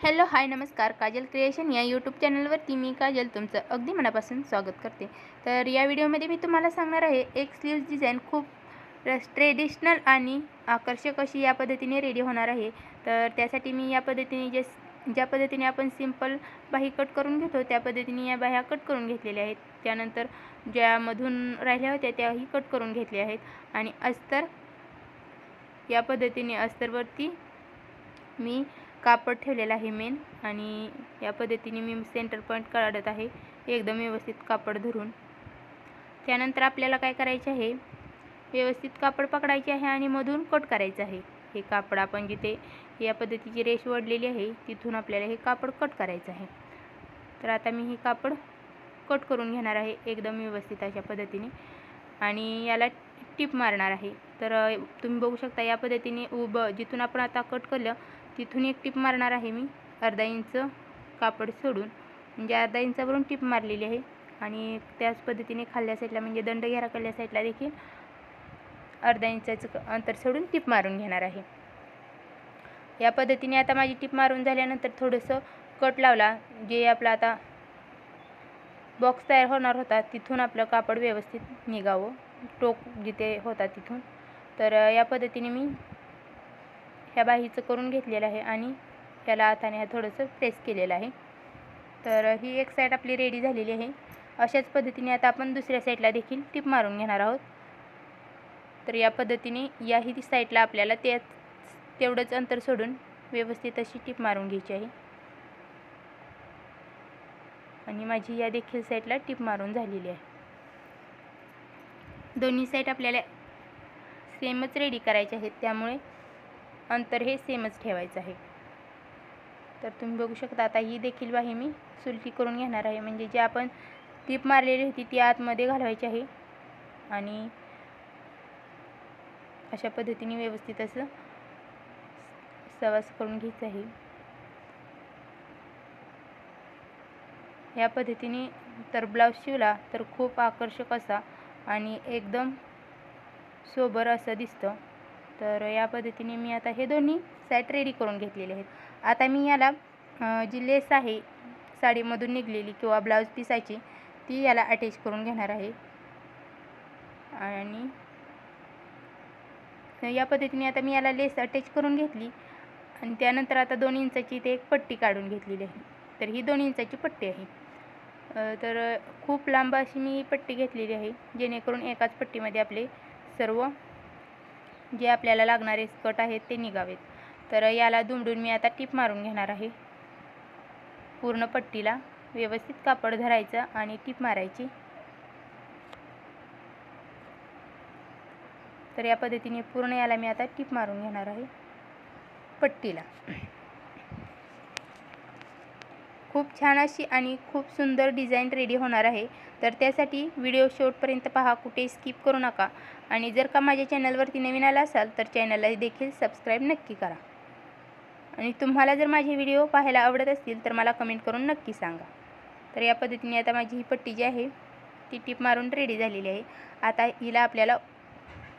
Hello hi नमस्कार. Kajal creation या YouTube चॅनलवरती मी काजल तुमचं अगदी मनापासून स्वागत करते. तर या व्हिडिओमध्ये मी तुम्हाला सांगणार आहे एक स्लीव्ज डिझाईन खूप ट्रेडिशनल आणि आकर्षक अशी या पद्धतीने रेडी होणार आहे. तर त्यासाठी मी या पद्धतीने जे ज्या पद्धतीने आपण सिंपल बाही कट करून घेतो त्या पद्धतीने या बाह्या कट करून घेतलेल्या आहेत. त्यानंतर ज्यामधून राहिल्या होत्या त्याही कट करून घेतल्या आहेत. आणि अस्तर या पद्धतीने अस्तरवरती मी कापड ठेवलेला आहे मेन आणि या पद्धतीने मी सेंटर पॉईंट काढत आहे एकदम व्यवस्थित कापड धरून. त्यानंतर आपल्याला काय करायचे आहे व्यवस्थित कापड पकडायचे आहे आणि मधून कट करायचं आहे. हे कापड आपण जिथे या पद्धतीची रेष वडलेली आहे तिथून आपल्याला हे कापड कट करायचं आहे. तर आता मी हे कापड कट करून घेणार आहे एकदम व्यवस्थित अशा पद्धतीने. आणि याला टिप मारणार आहे. तर तुम्ही बघू शकता या पद्धतीने उभं जिथून आपण आता कट केलं तिथून एक टिप मारणार आहे मी. अर्धा इंच कापड सोडून. म्हणजे अर्धा इंचावरून टिप मारलेली आहे. आणि त्याच पद्धतीने खाल्ल्या साईडला म्हणजे दंड घेरा खाल्ल्या साईडला देखील अर्धा इंचाचं अंतर सोडून टिप मारून घेणार आहे. या पद्धतीने आता माझी टिप मारून झाल्यानंतर थोडंसं कट लावला. जे आपलं आता बॉक्स तयार होणार होता तिथून आपलं कापड व्यवस्थित निघावं. टोक जिथे होता तिथून. तर या पद्धतीने मी ह्या बाहीचं करून घेतलेलं आहे आणि त्याला हाताने हा थोडंसं प्रेस केलेलं आहे. तर ही एक साईड आपली रेडी झालेली आहे. अशाच पद्धतीने आता आपण दुसऱ्या साईडला देखील टिप मारून घेणार आहोत. तर या पद्धतीने याही साईडला आपल्याला त्या तेवढंच अंतर सोडून व्यवस्थित अशी टिप मारून घ्यायची आहे. आणि माझी या देखील साईडला टिप मारून झालेली आहे. दोन्ही साईड आपल्याला सेमच रेडी करायचे आहेत. त्यामुळे अंतर हे सेमच ठेवायचं आहे. तर तुम्ही बघू शकता आता ही देखील बाही मी सुलटी करून घेणार आहे. म्हणजे जी आपण टीप मारलेली होती ती आतमध्ये घालवायची आहे. आणि अशा पद्धतीने व्यवस्थित असं सवास करून घ्यायचं आहे. या पद्धतीने तर ब्लाऊज शिवला तर खूप आकर्षक असा आणि एकदम सोबर असं दिसतं. तर या पद्धतीने मी आता हे दोन्ही सॅट रेडी करून घेतलेले आहेत. आता मी याला जी लेस आहे साडीमधून निघलेली किंवा ब्लाऊज पिसायची ती याला अटॅच करून घेणार आहे. आणि या पद्धतीने आता मी याला लेस अटॅच करून घेतली. आणि त्यानंतर आता दोन इंचाची इथे एक पट्टी काढून घेतलेली आहे. तर ही दोन इंचाची पट्टी आहे. तर खूप लांब अशी मी पट्टी घेतलेली आहे जेणेकरून एकाच पट्टीमध्ये आपले सर्व जे आपल्याला लागणारे स्कट आहेत ते निघावेत. तर याला दुमडून मी आता टीप मारून घेणार आहे. पूर्ण पट्टीला व्यवस्थित कापड धरायचं आणि टीप मारायची. तर या पद्धतीने पूर्ण याला मी आता टीप मारून घेणार आहे. पट्टीला. खूप छान अशी आणि खूप सुंदर डिझाईन रेडी होणार आहे. तर त्यासाठी व्हिडिओ शेवटपर्यंत पहा कुठे स्किप करू नका. आणि जर का माझ्या चॅनलवरती नवीन आला असाल तर चॅनलला देखील सबस्क्राईब नक्की करा. आणि तुम्हाला जर माझे व्हिडिओ पाहायला आवडत असतील तर मला कमेंट करून नक्की सांगा. तर या पद्धतीने आता माझी ही पट्टी जी आहे ती टीप मारून रेडी झालेली आहे. आता हिला आपल्याला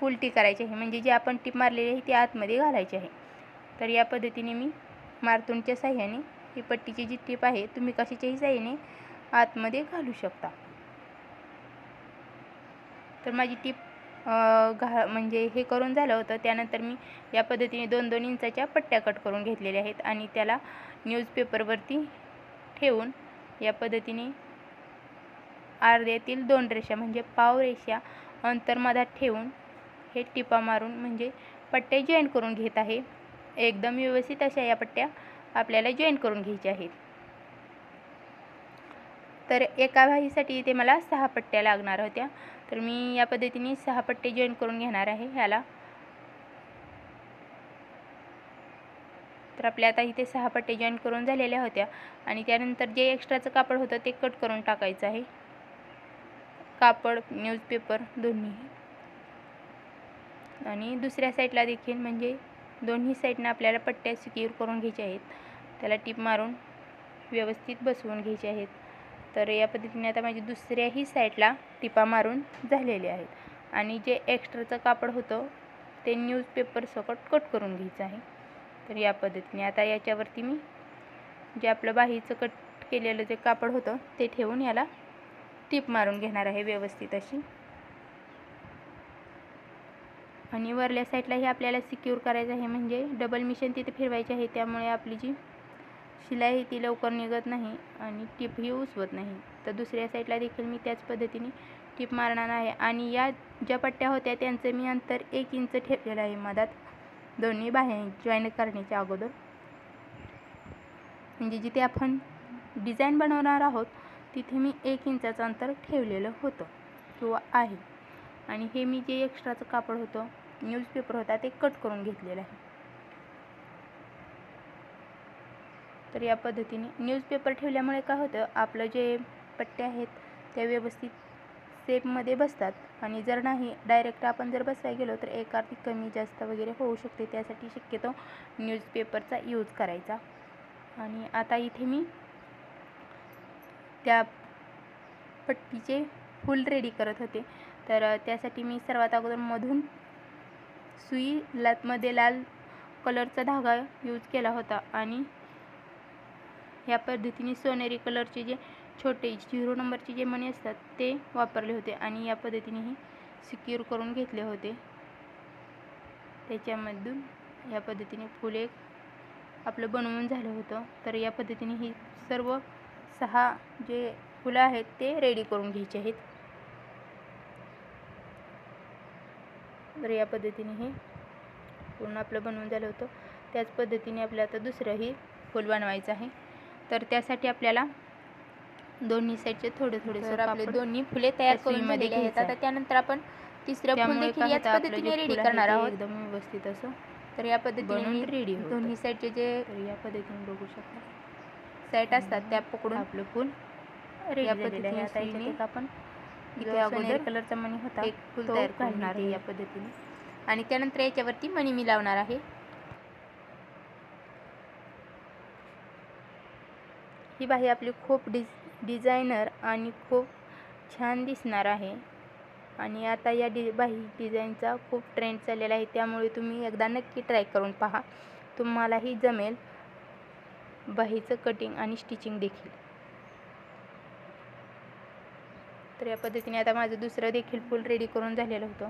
उलटी करायची आहे. म्हणजे जी आपण टीप मारलेली आहे ती आतमध्ये घालायची आहे. तर या पद्धतीने मी मारतूनच्या साह्याने ही पट्टीची जी टीप आहे तुम्ही कशाच्याही साह्याने आतमध्ये घालू शकता. तर माझी टीप घा म्हणजे हे करून झालं होतं. त्यानंतर मी या पद्धतीने दोन दोन इंचाच्या पट्ट्या कट करून घेतलेल्या आहेत आणि त्याला न्यूजपेपरवरती ठेवून या पद्धतीने अर्ध्यातील दोन रेषा म्हणजे पाव रेषा अंतरमधात ठेवून हे टिपा मारून म्हणजे पट्ट्या जॉईंट करून घेत आहे. एकदम व्यवस्थित अशा या पट्ट्या आपल्याला जॉईन करून घ्यायचे आहेत. तर एका भाईसाठी इथे मला सहा पट्ट्या लागणार होत्या. तर मी या पद्धतीने सहा पट्टे जॉईन करून घेणार आहे ह्याला. तर आपल्या आता इथे सहा पट्टे जॉईन करून झालेल्या होत्या. आणि त्यानंतर जे एक्स्ट्राचं कापड होतं ते कट करून टाकायचं आहे. कापड न्यूजपेपर दोन्ही. आणि दुसऱ्या साईडला देखील म्हणजे दोन्ही साईडनं आपल्याला पट्ट्या सिक्युअर करून घ्यायच्या आहेत. त्याला टीप मारून व्यवस्थित बसवून घ्यायचे आहेत. तर या पद्धतीने आता माझी दुसऱ्याही साईडला टिपा मारून झालेले आहेत. आणि जे एक्स्ट्राचं कापड होतं ते न्यूजपेपर सकट कट करून घ्यायचं आहे. तर या पद्धतीने आता याच्यावरती मी जे आपलं बाहीचं कट केलेलं जे कापड होतं ते ठेवून याला टीप मारून घेणार आहे व्यवस्थित अशी. आणि वरल्या साईडला हे आपल्याला सिक्युर करायचं आहे. म्हणजे डबल मिशन तिथे फिरवायचे आहे. त्यामुळे आपली जी शिलाई आहे ती लवकर निघत नाही आणि टिपही उसवत नाही. तर दुसऱ्या साईडला देखील मी त्याच पद्धतीने टीप मारणार आहे. आणि या ज्या पट्ट्या होत्या त्यांचं मी अंतर एक इंच ठेवलेलं आहे मधात. दोन्ही बाह्या जॉईन करण्याच्या अगोदर. म्हणजे जिथे आपण डिझाईन बनवणार आहोत तिथे मी एक इंचाचं अंतर ठेवलेलं होतं. किंवा आहे. आणि हे मी जे एक्स्ट्राचं कापड होतं न्यूजपेपर होता ते कट करून घेतलेलं आहे. तर या पद्धतीने न्यूजपेपर ठेवल्यामुळे काय होतं आपलं जे पट्टे आहेत त्या व्यवस्थित सेपमध्ये बसतात. आणि जर नाही डायरेक्ट आपण जर बसवायला गेलो तर एक अर्धी कमी जास्त वगैरे होऊ शकते. त्यासाठी शक्यतो न्यूजपेपरचा यूज करायचा. आणि आता इथे मी त्या पट्टीचे फुल रेडी करत होते. तर त्यासाठी मी सर्वात अगोदर मधून सुई लातमध्ये लाल कलरचा धागा यूज केला होता आणि ह्या पद्धतीने सोनेरी कलरचे जे छोटे झिरो नंबरचे जे मणी असतात ते वापरले होते आणि या पद्धतीने सिक्युअर करून घेतले होते. त्याच्यामधून या पद्धतीने फुले एक आपलं बनवून झालं होतं. तर या पद्धतीने ही सर्व सहा जे फुलं आहेत ते रेडी करून घ्यायचे आहेत. तर या पद्धतीने हे पूर्ण आपलं बनवून झालं होतं. त्याच पद्धतीने आपल्याला आता दुसरंही फूल बनवायचं आहे. तर त्यासाठी आपल्याला दोन्ही साईडचे थोडे थोडे तर आपले दोन्ही फुले तयार त्या करून आहेत. घ्यायचं आता त्यानंतर आपण तिसरं फुल देखील याच पद्धतीने रेडी करणार आहोत. एकदम व्यवस्थित असं तर या पद्धतीने होतं. दोन्ही साईडचे जे या पद्धतीने बघू शकता. साईड असतात त्या पकडून आपलं फुल रेडी पद्धतीने आपण इथे अगोदर कलरचा मणी होता एक फुल तयार घेते आहे. या पद्धतीने. आणि त्यानंतर याच्यावरती मणी मी लावणार आहे. ही बाही आपली खूप डिझ डिझायनर आणि खूप छान दिसणार आहे. आणि आता या डि बाही डिझाईनचा खूप ट्रेंड चाललेला आहे त्यामुळे तुम्ही एकदा नक्की ट्राय करून पहा. तुम्हालाही जमेल बाहीचं कटिंग आणि स्टिचिंग देखील. तर या पद्धतीने आता माझं दुसरं देखील फुल रेडी करून झालेलं होतं.